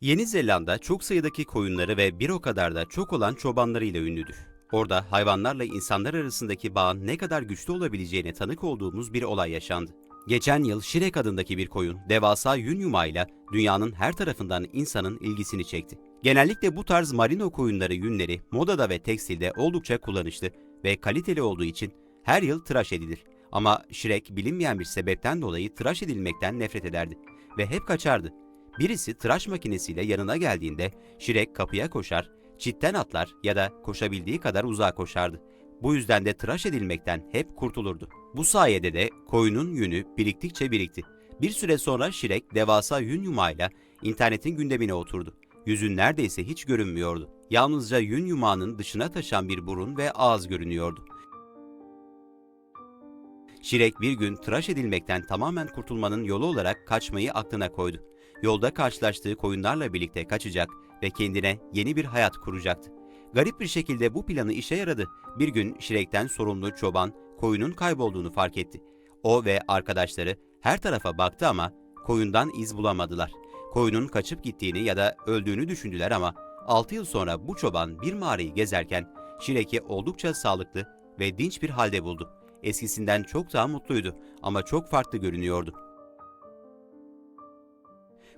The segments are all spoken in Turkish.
Yeni Zelanda çok sayıdaki koyunları ve bir o kadar da çok olan çobanlarıyla ünlüdür. Orada hayvanlarla insanlar arasındaki bağın ne kadar güçlü olabileceğine tanık olduğumuz bir olay yaşandı. Geçen yıl Şirek adındaki bir koyun devasa yün yumağıyla dünyanın her tarafından insanın ilgisini çekti. Genellikle bu tarz marino koyunları yünleri modada ve tekstilde oldukça kullanışlı ve kaliteli olduğu için her yıl tıraş edilir. Ama Şirek bilinmeyen bir sebepten dolayı tıraş edilmekten nefret ederdi ve hep kaçardı. Birisi tıraş makinesiyle yanına geldiğinde Şirek kapıya koşar, çitten atlar ya da koşabildiği kadar uzağa koşardı. Bu yüzden de tıraş edilmekten hep kurtulurdu. Bu sayede de koyunun yünü biriktikçe birikti. Bir süre sonra Şirek devasa yün yumağıyla internetin gündemine oturdu. Yüzün neredeyse hiç görünmüyordu. Yalnızca yün yumağının dışına taşan bir burun ve ağız görünüyordu. Şirek bir gün tıraş edilmekten tamamen kurtulmanın yolu olarak kaçmayı aklına koydu. Yolda karşılaştığı koyunlarla birlikte kaçacak ve kendine yeni bir hayat kuracaktı. Garip bir şekilde bu planı işe yaradı. Bir gün Şirek'ten sorumlu çoban koyunun kaybolduğunu fark etti. O ve arkadaşları her tarafa baktı ama koyundan iz bulamadılar. Koyunun kaçıp gittiğini ya da öldüğünü düşündüler ama 6 yıl sonra bu çoban bir mağarayı gezerken Şirek'i oldukça sağlıklı ve dinç bir halde buldu. Eskisinden çok daha mutluydu ama çok farklı görünüyordu.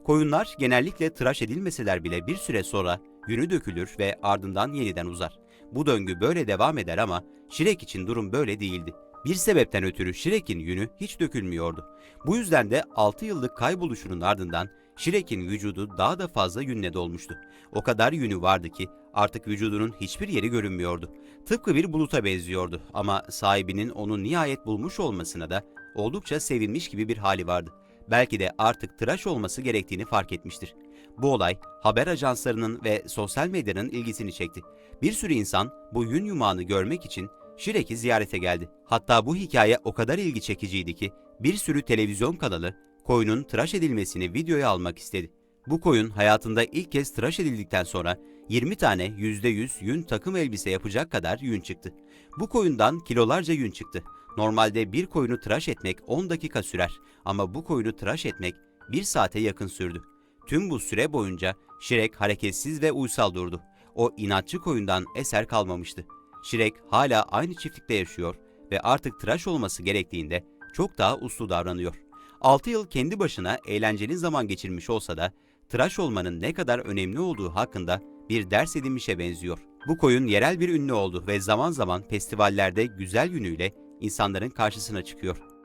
Koyunlar genellikle tıraş edilmeseler bile bir süre sonra yünü dökülür ve ardından yeniden uzar. Bu döngü böyle devam eder ama Şirek için durum böyle değildi. Bir sebepten ötürü Şirek'in yünü hiç dökülmüyordu. Bu yüzden de 6 yıllık kayboluşunun ardından Şirek'in vücudu daha da fazla yünle dolmuştu. O kadar yünü vardı ki artık vücudunun hiçbir yeri görünmüyordu. Tıpkı bir buluta benziyordu ama sahibinin onu nihayet bulmuş olmasına da oldukça sevinmiş gibi bir hali vardı. Belki de artık tıraş olması gerektiğini fark etmiştir. Bu olay haber ajanslarının ve sosyal medyanın ilgisini çekti. Bir sürü insan bu yün yumağını görmek için Şirek'i ziyarete geldi. Hatta bu hikaye o kadar ilgi çekiciydi ki bir sürü televizyon kanalı koyunun tıraş edilmesini videoya almak istedi. Bu koyun hayatında ilk kez tıraş edildikten sonra 20 tane %100 yün takım elbise yapacak kadar yün çıktı. Bu koyundan kilolarca yün çıktı. Normalde bir koyunu tıraş etmek 10 dakika sürer ama bu koyunu tıraş etmek 1 saate yakın sürdü. Tüm bu süre boyunca Şirek hareketsiz ve uysal durdu. O inatçı koyundan eser kalmamıştı. Şirek hala aynı çiftlikte yaşıyor ve artık tıraş olması gerektiğinde çok daha uslu davranıyor. 6 yıl kendi başına eğlenceli zaman geçirmiş olsa da tıraş olmanın ne kadar önemli olduğu hakkında bir ders edinmişe benziyor. Bu koyun yerel bir ünlü oldu ve zaman zaman festivallerde güzel yünüyle insanların karşısına çıkıyor.